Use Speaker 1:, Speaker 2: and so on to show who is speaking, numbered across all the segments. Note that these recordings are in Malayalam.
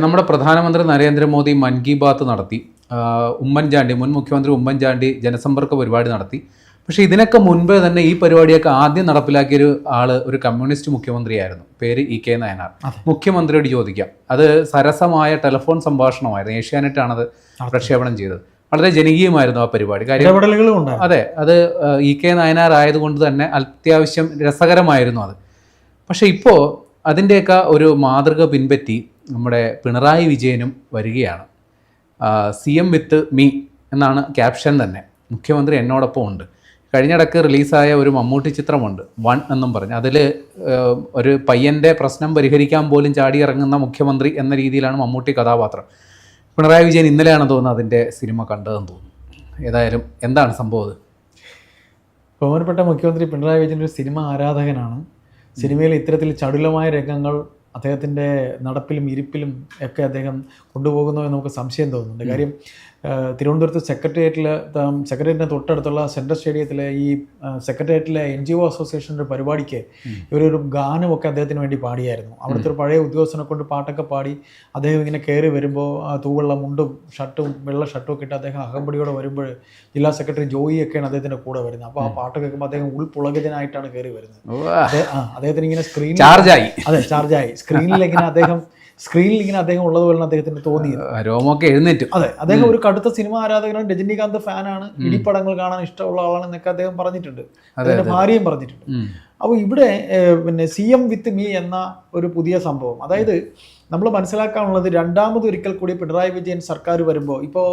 Speaker 1: നമ്മുടെ പ്രധാനമന്ത്രി നരേന്ദ്രമോദി മൻ കി ബാത്ത് നടത്തി. ഉമ്മൻചാണ്ടി മുൻ മുഖ്യമന്ത്രി ഉമ്മൻചാണ്ടി ജനസമ്പർക്ക പരിപാടി നടത്തി. പക്ഷേ ഇതിനൊക്കെ മുൻപേ തന്നെ ഈ പരിപാടിയൊക്കെ ആദ്യം നടപ്പിലാക്കിയൊരു ആൾ ഒരു കമ്മ്യൂണിസ്റ്റ് മുഖ്യമന്ത്രിയായിരുന്നു. പേര് ഇ കെ നയനാർ. മുഖ്യമന്ത്രിയോട് ചോദിക്കാം. അത് സരസമായ ടെലിഫോൺ സംഭാഷണമായിരുന്നു. ഏഷ്യാനെറ്റാണത് പ്രക്ഷേപണം ചെയ്തത്. വളരെ ജനകീയമായിരുന്നു ആ പരിപാടി. കാര്യം അതെ അത് ഇ കെ നയനാർ ആയതുകൊണ്ട് തന്നെ അത്യാവശ്യം രസകരമായിരുന്നു അത്. പക്ഷേ ഇപ്പോൾ അതിന്റെയൊക്കെ ഒരു മാതൃക പിൻപറ്റി നമ്മുടെ പിണറായി വിജയനും വരികയാണ്. സി എം വിത്ത് മീ എന്നാണ് ക്യാപ്ഷൻ തന്നെ. മുഖ്യമന്ത്രി എന്നോടൊപ്പം ഉണ്ട്. കഴിഞ്ഞിടക്ക് റിലീസായ ഒരു മമ്മൂട്ടി ചിത്രമുണ്ട് വൺ എന്നും പറഞ്ഞ്. അതിൽ ഒരു പയ്യന്റെ പ്രശ്നം പരിഹരിക്കാൻ പോലും ചാടിയിറങ്ങുന്ന മുഖ്യമന്ത്രി എന്ന രീതിയിലാണ് മമ്മൂട്ടി കഥാപാത്രം. പിണറായി വിജയൻ ഇന്നലെയാണ് തോന്നുന്നത് അതിന്റെ സിനിമ കണ്ടതെന്ന് തോന്നുന്നു. ഏതായാലും എന്താണ് സംഭവം അത്?
Speaker 2: ബഹുമാനപ്പെട്ട മുഖ്യമന്ത്രി പിണറായി വിജയൻ ഒരു സിനിമ ആരാധകനാണ്. സിനിമയിൽ ഇത്തരത്തിൽ ചടുലമായ രംഗങ്ങൾ അദ്ദേഹത്തിന്റെ നടപ്പിലും ഇരിപ്പിലും ഒക്കെ അദ്ദേഹം കൊണ്ടുപോകുന്നു എന്ന് നമുക്ക് സംശയം തോന്നുന്നുണ്ട്. കാര്യം തിരുവനന്തപുരത്ത് സെക്രട്ടേറിയറ്റിൽ സെക്രട്ടേറിയറ്റിന് തൊട്ടടുത്തുള്ള സെൻട്രൽ സ്റ്റേഡിയത്തിലെ ഈ സെക്രട്ടേറിയറ്റിലെ എൻ ജി ഒ അസോസിയേഷന്റെ പരിപാടിക്ക് ഇവരൊരു ഗാനമൊക്കെ അദ്ദേഹത്തിന് വേണ്ടി പാടിയായിരുന്നു. അവിടുത്തെ ഒരു പഴയ ഉദ്യോഗസ്ഥനെ കൊണ്ട് പാട്ടൊക്കെ പാടി അദ്ദേഹം ഇങ്ങനെ കയറി വരുമ്പോൾ തൂവുള്ള മുണ്ടും ഷർട്ടും വെള്ള ഷർട്ടും ഒക്കെ ഇട്ട് അദ്ദേഹം അകമ്പടിയോടെ വരുമ്പോൾ ജില്ലാ സെക്രട്ടറി ജോയിയൊക്കെയാണ് അദ്ദേഹത്തിന്റെ കൂടെ വരുന്നത്. അപ്പോൾ ആ പാട്ട് കേൾക്കുമ്പോൾ അദ്ദേഹം ഉൾപുളകിതനായിട്ടാണ് കയറി വരുന്നത്. അദ്ദേ- അദ്ദേഹത്തിന് ഇങ്ങനെ സ്ക്രീൻ
Speaker 1: ചാർജായി.
Speaker 2: അതെ ചാർജായി. സ്ക്രീനിൽ ഇങ്ങനെ അദ്ദേഹം സ്ക്രീനിൽ ഇങ്ങനെ അദ്ദേഹം ഉള്ളതുപോലെ അദ്ദേഹത്തിന് തോന്നിയത്.
Speaker 1: രോമൊക്കെ എഴുന്നേറ്റ്.
Speaker 2: അതെ അദ്ദേഹം ഒരു കടുത്ത സിനിമ ആരാധകനാണ്. രജനീകാന്ത് ഫാനാണ്. ഇടിപ്പടങ്ങൾ കാണാൻ ഇഷ്ടമുള്ള ആളാണ് എന്നൊക്കെ അദ്ദേഹം പറഞ്ഞിട്ടുണ്ട്. അദ്ദേഹത്തിന്റെ ഭാര്യയും പറഞ്ഞിട്ടുണ്ട്. അപ്പോൾ ഇവിടെ പിന്നെ സി എം വിത്ത് മീ എന്ന ഒരു പുതിയ സംഭവം. അതായത് നമ്മൾ മനസ്സിലാക്കാനുള്ളത് രണ്ടാമത് ഒരിക്കൽ കൂടി പിണറായി വിജയൻ സർക്കാർ വരുമ്പോൾ ഇപ്പോൾ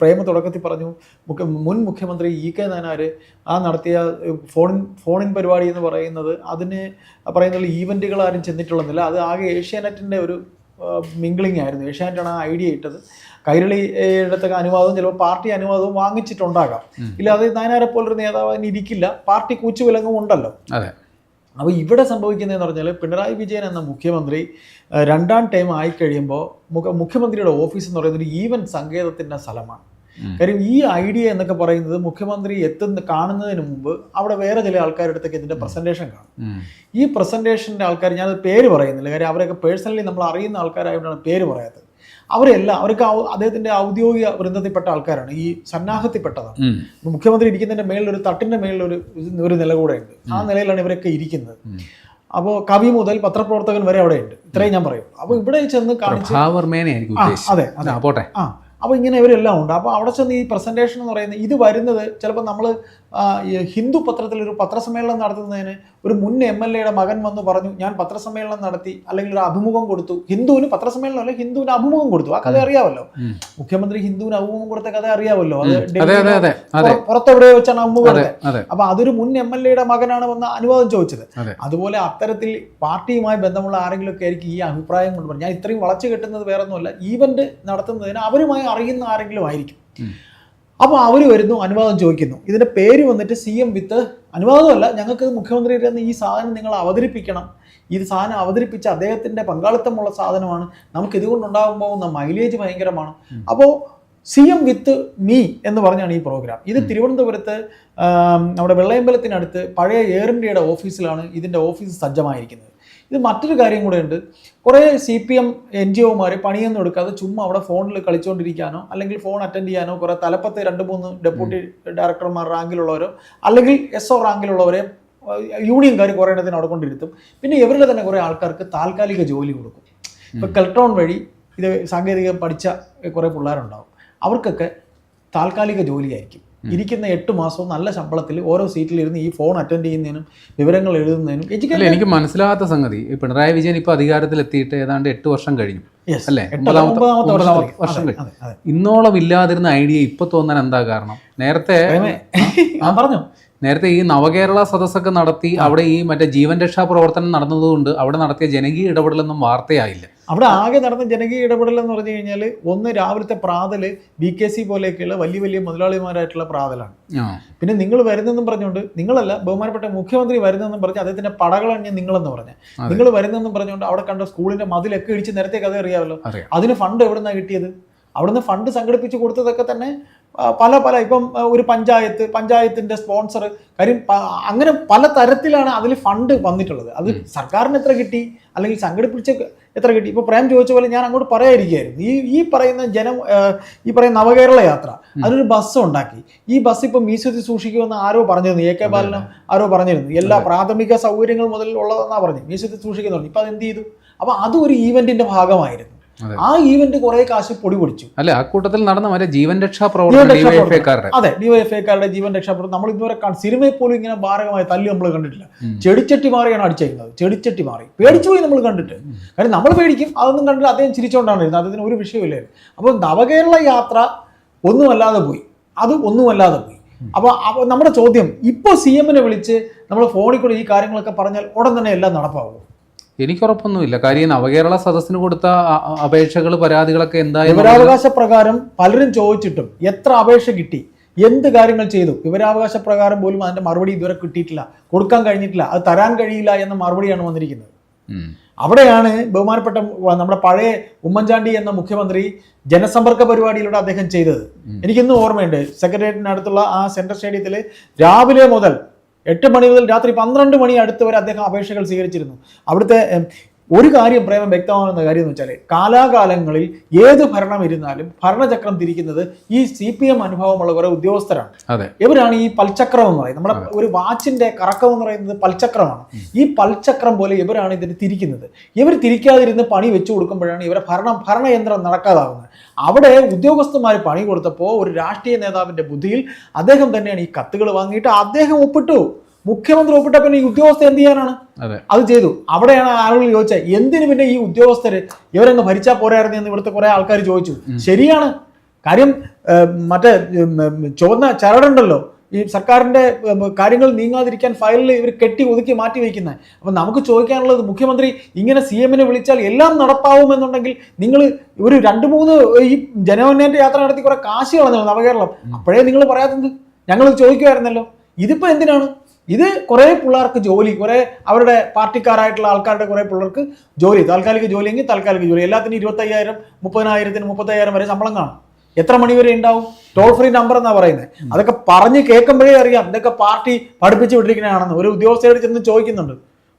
Speaker 2: പ്രേമ തുടക്കത്തിൽ പറഞ്ഞു മുഖ്യ മുൻ മുഖ്യമന്ത്രി ഇ കെ നായനാർ ആ നടത്തിയ ഫോണിൻ ഫോൺ ഫോണിൻ പരിപാടി എന്ന് പറയുന്നത് അതിന് പറയുന്ന ഈവന്റുകൾ ആരും ചെന്നിട്ടുള്ളതില്ല. അത് ആകെ ഏഷ്യാനെറ്റിന്റെ ഒരു മിംഗ്ലിംഗ് ആയിരുന്നു. ഏഷ്യാനെറ്റാണ് ആ ഐഡിയ ഇട്ടത്. കൈരളിയുടെ അനുവാദവും ചിലപ്പോൾ പാർട്ടി അനുവാദവും വാങ്ങിച്ചിട്ടുണ്ടാകാം. ഇല്ലാതെ നായനാരെ പോലൊരു നേതാവ് അതിന് ഇരിക്കില്ല. പാർട്ടി കൂച്ചുവിലങ്ങും ഉണ്ടല്ലോ.
Speaker 1: അതെ.
Speaker 2: അപ്പോൾ ഇവിടെ സംഭവിക്കുന്നതെന്ന് പറഞ്ഞാൽ പിണറായി വിജയൻ എന്ന മുഖ്യമന്ത്രി രണ്ടാം ടൈം ആയിക്കഴിയുമ്പോൾ മുഖ മുഖ്യമന്ത്രിയുടെ ഓഫീസ് എന്ന് പറയുന്നത് ഒരു ഈവൻ സങ്കേതത്തിന്റെ സ്ഥലമാണ്. കാര്യം ഈ ഐഡിയ എന്നൊക്കെ പറയുന്നത് മുഖ്യമന്ത്രി എത്തുന്ന കാണുന്നതിന് മുമ്പ് അവിടെ വേറെ ചില ആൾക്കാരുടെ അടുത്തൊക്കെ ഇതിന്റെ പ്രസന്റേഷൻ കാണും. ഈ പ്രസന്റേഷന്റെ ആൾക്കാർ ഞാൻ പേര് പറയുന്നില്ല. കാര്യം അവരൊക്കെ പേഴ്സണലി നമ്മൾ അറിയുന്ന ആൾക്കാരായതുകൊണ്ടാണ് പേര് പറയാത്തത്. അവരെല്ലാം അവർക്ക് അദ്ദേഹത്തിന്റെ ഔദ്യോഗിക വൃന്ദത്തിൽപ്പെട്ട ആൾക്കാരാണ്. ഈ സന്നാഹത്തിൽപ്പെട്ടതാണ്. മുഖ്യമന്ത്രി ഇരിക്കുന്നതിന്റെ മേളിൽ ഒരു തട്ടിന്റെ മേളിൽ ഒരു ഒരു നില കൂടെ ഉണ്ട് ആ നിലയിലാണ് ഇവരൊക്കെ ഇരിക്കുന്നത്.
Speaker 1: അപ്പോ
Speaker 2: അപ്പോൾ കവി മുതൽ പത്രപ്രവർത്തകൻ വരെ അവിടെ ഉണ്ട് ഇത്രയും ഞാൻ പറയും. അപ്പോൾ ഇവിടെ ചെന്ന് കാണിച്ച് അതെ അതെ.
Speaker 1: ആ, പോട്ടെ.
Speaker 2: ആ അപ്പോൾ ഇങ്ങനെ ഇവരെല്ലാം ഉണ്ട്. അപ്പോൾ അവിടെ ചെന്ന് ഈ പ്രസന്റേഷൻ എന്ന് പറയുന്നത് ഇത് വരുന്നത് ചിലപ്പോൾ നമ്മൾ ഹിന്ദു പത്രത്തിൽ ഒരു പത്രസമ്മേളനം നടത്തുന്നതിന് ഒരു മുൻ എം എൽ എയുടെ മകൻ വന്ന് പറഞ്ഞു ഞാൻ പത്രസമ്മേളനം നടത്തി അല്ലെങ്കിൽ ഒരു അഭിമുഖം കൊടുത്തു. ഹിന്ദുവിന് പത്രസമ്മേളനം അല്ല ഹിന്ദുവിന് അഭിമുഖം കൊടുത്തു. ആ കഥ അറിയാമല്ലോ. മുഖ്യമന്ത്രി ഹിന്ദുവിന് അഭിമുഖം കൊടുത്ത കഥ അറിയാമല്ലോ. അത് പുറത്തെവിടെ വെച്ചാണ് അഭിമുഖം അപ്പൊ അതൊരു മുൻ എം എൽ എയുടെ മകനാണ് വന്ന് അനുവാദം ചോദിച്ചത്.
Speaker 1: അതെ.
Speaker 2: അതുപോലെ അത്തരത്തിൽ പാർട്ടിയുമായി ബന്ധമുള്ള ആരെങ്കിലും ഒക്കെ ആയിരിക്കും ഈ അഭിപ്രായം കൊണ്ട് പറഞ്ഞു ഞാൻ ഇത്രയും വളച്ചു കെട്ടുന്നത് വേറെ ഒന്നുമല്ല ഈവന്റ് നടത്തുന്നതിന് അവരുമായി അറിയുന്ന ആരെങ്കിലും ആയിരിക്കും. അപ്പോൾ അവർ വരുന്നു അനുവാദം ചോദിക്കുന്നു. ഇതിന്റെ പേര് വന്നിട്ട് സി എം വിത്ത് അനുവാദമല്ല ഞങ്ങൾക്ക് മുഖ്യമന്ത്രിയുടെ ഈ സാധനം നിങ്ങൾ അവതരിപ്പിക്കണം. ഈ സാധനം അവതരിപ്പിച്ച അദ്ദേഹത്തിന്റെ പങ്കാളിത്തമുള്ള സാധനമാണ്. നമുക്ക് ഇതുകൊണ്ടുണ്ടാകാൻ പോകുന്ന മൈലേജ് ഭയങ്കരമാണ്. അപ്പോൾ സി എം വിത്ത് മീ എന്ന് പറഞ്ഞാണ് ഈ പ്രോഗ്രാം ഇത് തിരുവനന്തപുരത്ത് നമ്മുടെ വെള്ളയമ്പലത്തിനടുത്ത് പഴയ എയർ ഇന്ത്യയുടെ ഓഫീസിലാണ് ഇതിന്റെ ഓഫീസ് സജ്ജമായിരിക്കുന്നത്. ഇത് മറ്റൊരു കാര്യം കൂടെ ഉണ്ട്. കുറേ C P M N G ഒമാർ പണിയൊന്നും എടുക്കാതെ ചുമ്മാ അവിടെ ഫോണിൽ കളിച്ചുകൊണ്ടിരിക്കാനോ അല്ലെങ്കിൽ ഫോൺ അറ്റൻഡ് ചെയ്യാനോ കുറേ തലപ്പത്തെ രണ്ട് മൂന്ന് ഡെപ്യൂട്ടി ഡയറക്ടർമാർ റാങ്കിലുള്ളവരോ അല്ലെങ്കിൽ എസ് ഒ റാങ്കിലുള്ളവരെ യൂണിയൻകാർ കുറേ എണ്ണത്തിന് അവിടെ കൊണ്ടിരുത്തും. പിന്നെ ഇവരുടെ തന്നെ കുറേ ആൾക്കാർക്ക് താൽക്കാലിക ജോലി കൊടുക്കും. ഇപ്പോൾ കെൽട്രോൺ വഴി ഇത് സാങ്കേതികം പഠിച്ച കുറേ പിള്ളേരുണ്ടാവും. അവർക്കൊക്കെ താൽക്കാലിക ജോലിയായിരിക്കും. ഇരിക്കുന്ന എട്ട് മാസവും നല്ല ശമ്പളത്തിൽ ഓരോ സീറ്റിലിരുന്ന് ഈ ഫോൺ അറ്റൻഡ് ചെയ്യുന്നതിനും വിവരങ്ങൾ എഴുതുന്നതിനും എഡ്യൂക്കേഷൻ
Speaker 1: എനിക്ക് മനസ്സിലാകാത്ത സംഗതി. പിണറായി വിജയൻ ഇപ്പോൾ അധികാരത്തിൽ എത്തിയിട്ട് ഏതാണ്ട് എട്ട് വർഷം കഴിഞ്ഞു. അല്ലേ? ഒമ്പതാമത്തെ. വർഷം കഴിഞ്ഞു. ഇന്നോളം ഇല്ലാതിരുന്ന ഐഡിയ ഇപ്പൊ തോന്നാൻ എന്താ കാരണം? നേരത്തെ
Speaker 2: ഞാൻ പറഞ്ഞു.
Speaker 1: നേരത്തെ ഈ നവകേരള സദസ്സൊക്കെ നടത്തി അവിടെ ഈ മറ്റേ ജീവൻ രക്ഷാ പ്രവർത്തനം നടന്നതുകൊണ്ട് അവിടെ നടത്തിയ ജനകീയ ഇടപെടലൊന്നും വാർത്തയായില്ല.
Speaker 2: അവിടെ ആകെ നടന്ന ജനകീയ ഇടപെടൽ എന്ന് പറഞ്ഞു കഴിഞ്ഞാൽ ഒന്ന് രാവിലത്തെ പ്രാതൽ ബി കെ സി പോലെയൊക്കെയുള്ള വലിയ വലിയ മുതലാളിമാരായിട്ടുള്ള പ്രാതലാണ്. പിന്നെ നിങ്ങൾ വരുന്നെന്നും പറഞ്ഞുകൊണ്ട് നിങ്ങളല്ല ബഹുമാനപ്പെട്ട മുഖ്യമന്ത്രി വരുന്നെന്നും പറഞ്ഞ് അദ്ദേഹത്തിന്റെ പടകളഞ്ഞ് നിങ്ങളെന്ന് പറഞ്ഞ. നിങ്ങൾ വരുന്നെന്നും പറഞ്ഞുകൊണ്ട് അവിടെ കണ്ട സ്കൂളിന്റെ മതിലൊക്കെ ഇടിച്ച് നേരത്തെ കഥ അറിയാമല്ലോ. അതിന് ഫണ്ട് എവിടെ നിന്നാണ് കിട്ടിയത്? അവിടുന്ന് ഫണ്ട് സംഘടിപ്പിച്ച് കൊടുത്തതൊക്കെ തന്നെ പല പല ഇപ്പം ഒരു പഞ്ചായത്ത് പഞ്ചായത്തിന്റെ സ്പോൺസർ കാര്യം അങ്ങനെ പല തരത്തിലാണ് അതിൽ ഫണ്ട് വന്നിട്ടുള്ളത്. അത് സർക്കാരിന് എത്ര കിട്ടി? അല്ലെങ്കിൽ സംഘടിപ്പിച്ച എത്ര കിട്ടി? ഇപ്പോൾ പ്രേം ചോദിച്ച പോലെ ഞാൻ അങ്ങോട്ട് പറയാതിരിക്കുകയായിരുന്നു. ഈ ഈ പറയുന്ന ജനം ഈ പറയുന്ന നവകേരള യാത്ര അതിനൊരു ബസ് ഉണ്ടാക്കി. ഈ ബസ് ഇപ്പോൾ മ്യൂസിയത്തിൽ സൂക്ഷിക്കുമെന്ന് ആരോ പറഞ്ഞിരുന്നു. എ കെ ബാലനും ആരോ പറഞ്ഞിരുന്നു. എല്ലാ പ്രാഥമിക സൗകര്യങ്ങൾ മുതൽ ഉള്ളതെന്നാ പറഞ്ഞു. മ്യൂസിയത്തിൽ സൂക്ഷിക്കുന്നുണ്ട് ഇപ്പം അത് എന്ത് ചെയ്തു? അപ്പോൾ അതും ഒരു ഭാഗമായിരുന്നു. ആ ഈവന്റ് കുറെ കാശ് പൊടി പൊടിച്ചു.
Speaker 1: അല്ലെ ആ കൂട്ടത്തിൽ നടന്ന മറ്റേ ജീവൻ രക്ഷാ പ്രവർത്തനം
Speaker 2: രക്ഷാ അതെ ഡിവൈഎഫ്ഐക്കാരുടെ ജീവൻ പ്രവർത്തനം നമ്മൾ ഇതുവരെ സിനിമയിൽ പോലും ഇങ്ങനെ ഭാരകമായി തല്ല് നമ്മൾ കണ്ടിട്ടില്ല. ചെടിച്ചട്ടി മാറിയാണ് അടിച്ചേക്കുന്നത് ചെടിച്ചട്ടി മാറി. പേടിച്ചു പോയി നമ്മൾ കണ്ടിട്ട്. കാര്യം നമ്മൾ പേടിക്കും. അതൊന്നും കണ്ടിട്ട് അദ്ദേഹം ചിരിച്ചോണ്ടാണ് ഇരുന്നത്. അതിന് ഒരു വിഷയമില്ലായിരുന്നു അപ്പോൾ നവകേരള യാത്ര ഒന്നുമല്ലാതെ പോയി. അത് ഒന്നുമല്ലാതെ പോയി. അപ്പോൾ നമ്മുടെ ചോദ്യം ഇപ്പോൾ സി എമ്മിനെ വിളിച്ച് നമ്മൾ ഫോണിൽ കൂടെ ഈ കാര്യങ്ങളൊക്കെ പറഞ്ഞാൽ ഉടൻ തന്നെ എല്ലാം നടപ്പാവും
Speaker 1: എനിക്കുറപ്പൊന്നുമില്ല. കാര്യം നവകേരള സദസ്സിന് കൊടുത്ത അപേക്ഷകൾ പരാതികളൊക്കെ എന്തായാലും
Speaker 2: വിവരാവകാശ പ്രകാരം പലരും ചോദിച്ചിട്ടും എത്ര അപേക്ഷ കിട്ടി എന്ത് കാര്യങ്ങൾ ചെയ്തു വിവരാവകാശ പ്രകാരം പോലും അതിന്റെ മറുപടി ഇതുവരെ കിട്ടിയിട്ടില്ല കൊടുക്കാൻ കഴിഞ്ഞിട്ടില്ല അത് തരാൻ കഴിയില്ല എന്ന മറുപടിയാണ് വന്നിരിക്കുന്നത്. അവിടെയാണ് ബഹുമാനപ്പെട്ട നമ്മുടെ പഴയ ഉമ്മൻചാണ്ടി എന്ന മുഖ്യമന്ത്രി ജനസമ്പർക്ക പരിപാടിയിലൂടെ അദ്ദേഹം ചെയ്തത്. എനിക്കിന്നും ഓർമ്മയുണ്ട് സെക്രട്ടേറിയറ്റിനടുത്തുള്ള ആ സെൻട്രൽ സ്റ്റേഡിയത്തിൽ രാവിലെ മുതൽ എട്ട് മണി മുതൽ രാത്രി പന്ത്രണ്ട് മണി അടുത്ത് വരെ അദ്ദേഹം അപേക്ഷകൾ സ്വീകരിച്ചിരുന്നു. അവിടുത്തെ ഒരു കാര്യം പ്രേമം വ്യക്തമാകുന്ന കാര്യം എന്ന് വെച്ചാൽ കാലാകാലങ്ങളിൽ ഏത് ഭരണം ഇരുന്നാലും ഭരണചക്രം തിരിക്കുന്നത് ഈ സി പി എം അനുഭവമുള്ള കുറെ ഉദ്യോഗസ്ഥരാണ്. ഇവരാണ് ഈ പൽചക്രം എന്ന് പറയുന്നത്. നമ്മുടെ ഒരു വാച്ചിന്റെ കറക്കം എന്ന് പറയുന്നത് പൽചക്രമാണ്. ഈ പൽചക്രം പോലെ ഇവരാണ് ഇതിന് തിരിക്കുന്നത്. ഇവർ തിരിക്കാതിരുന്ന് പണി വെച്ചു കൊടുക്കുമ്പോഴാണ് ഇവരെ ഭരണം ഭരണയന്ത്രം നടക്കാതാവുന്നത്. അവിടെ ഉദ്യോഗസ്ഥന്മാർ പണി കൊടുത്തപ്പോൾ ഒരു രാഷ്ട്രീയ നേതാവിന്റെ ബുദ്ധിയിൽ അദ്ദേഹം തന്നെയാണ് ഈ കത്തുകൾ വാങ്ങിയിട്ട് അദ്ദേഹം ഒപ്പിട്ടു. മുഖ്യമന്ത്രി ഒപ്പിട്ട പിന്നെ ഈ ഉദ്യോഗസ്ഥ എന്ത് ചെയ്യാനാണ്?
Speaker 1: അതെ.
Speaker 2: ചെയ്തു. അവിടെയാണ് ആളുകൾ ചോദിച്ചത് എന്തിനു പിന്നെ ഈ ഉദ്യോഗസ്ഥര് ഇവരങ്ങ് ഭരിച്ചാൽ പോരായിരുന്നു എന്ന് ഇവിടുത്തെ കുറെ ആൾക്കാർ ചോദിച്ചു. ശരിയാണ്. കാര്യം മറ്റേ ചുവന്ന ചരടുണ്ടല്ലോ. ഈ സർക്കാരിന്റെ കാര്യങ്ങൾ നീങ്ങാതിരിക്കാൻ ഫയലിൽ ഇവർ കെട്ടി ഒതുക്കി മാറ്റി വയ്ക്കുന്നത് അപ്പം നമുക്ക് ചോദിക്കാനുള്ളത് മുഖ്യമന്ത്രി ഇങ്ങനെ സി എമ്മിനെ വിളിച്ചാൽ എല്ലാം നടപ്പാവുമെന്നുണ്ടെങ്കിൽ നിങ്ങൾ ഒരു രണ്ട് മൂന്ന് ഈ ജനോന്നയന്റെ യാത്ര നടത്തി കുറെ കാശ് കളഞ്ഞു നവകേരളം. അപ്പോഴേ നിങ്ങൾ പറയാത്തത് ഞങ്ങൾ ചോദിക്കുമായിരുന്നല്ലോ ഇതിപ്പോ എന്തിനാണ്? ഇത് കുറേ പിള്ളേർക്ക് ജോലി കുറേ അവരുടെ പാർട്ടിക്കാരായിട്ടുള്ള ആൾക്കാരുടെ കുറേ പിള്ളേർക്ക് ജോലി താൽക്കാലിക ജോലി എങ്കിൽ താൽക്കാലിക ജോലി. എല്ലാത്തിനും ഇരുപത്തയ്യായിരം മുപ്പതിനായിരത്തിന് മുപ്പത്തയ്യായിരം വരെ ശമ്പളം കാണും. എത്ര മണിവരെ ഉണ്ടാവും? ടോൾ ഫ്രീ നമ്പർ എന്നാ പറയുന്നത് അതൊക്കെ പറഞ്ഞ് കേൾക്കുമ്പോഴേ അറിയാം. ഇതൊക്കെ പാർട്ടി പഠിപ്പിച്ചു വിട്ടിരിക്കുന്നതാണെന്ന്. ഒരു ഉദ്യോഗസ്ഥയോട് ചെന്ന് ചോദിക്കുന്നുണ്ട്.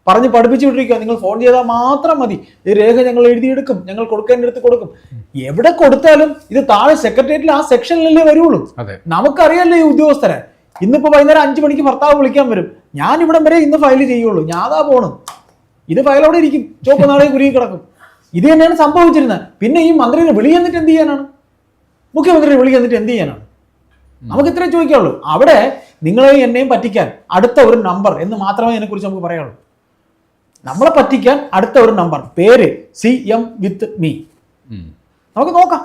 Speaker 2: പറഞ്ഞ് പഠിപ്പിച്ചു വിട്ടിരിക്കുക നിങ്ങൾ ഫോൺ ചെയ്താൽ മാത്രം മതി. ഈ രേഖ ഞങ്ങൾ എഴുതിയെടുക്കും. ഞങ്ങൾ കൊടുക്കേണ്ടടുത്ത് കൊടുക്കും. എവിടെ കൊടുത്താലും ഇത് താഴെ സെക്രട്ടേറിയറ്റിൽ ആ സെക്ഷനിലല്ലേ വരുള്ളൂ. നമുക്കറിയാലോ ഈ ഉദ്യോഗസ്ഥരെ. ഇന്നിപ്പോ വൈകുന്നേരം അഞ്ചു മണിക്ക് ഭർത്താവ് വിളിക്കാൻ വരും. ഞാൻ ഇവിടം വരെ ഇന്ന് ഫയൽ ചെയ്യുള്ളൂ. ഞാതാ പോണം ഇത് ഫയൽ അവിടെ ഇരിക്കും. ചോപ്പ് നാളെ കുരുങ്ങി കിടക്കും. ഇത് തന്നെയാണ് സംഭവിച്ചിരുന്നത്. പിന്നെ ഈ മന്ത്രിനെ വിളി എന്നിട്ട് എന്ത് ചെയ്യാനാണ്? മുഖ്യമന്ത്രിയെ വിളി എന്നിട്ട് എന്ത് ചെയ്യാനാണ്? നമുക്ക് ഇത്രേ ചോദിക്കാവുള്ളൂ. അവിടെ നിങ്ങളെ എന്നെയും പറ്റിക്കാൻ അടുത്ത ഒരു നമ്പർ എന്ന് മാത്രമേ ഇതിനെക്കുറിച്ച് നമുക്ക് പറയാനുള്ളൂ. നമ്മളെ പറ്റിക്കാൻ അടുത്ത ഒരു നമ്പർ പേര് സി എം വിത്ത് മീ. നമുക്ക് നോക്കാം.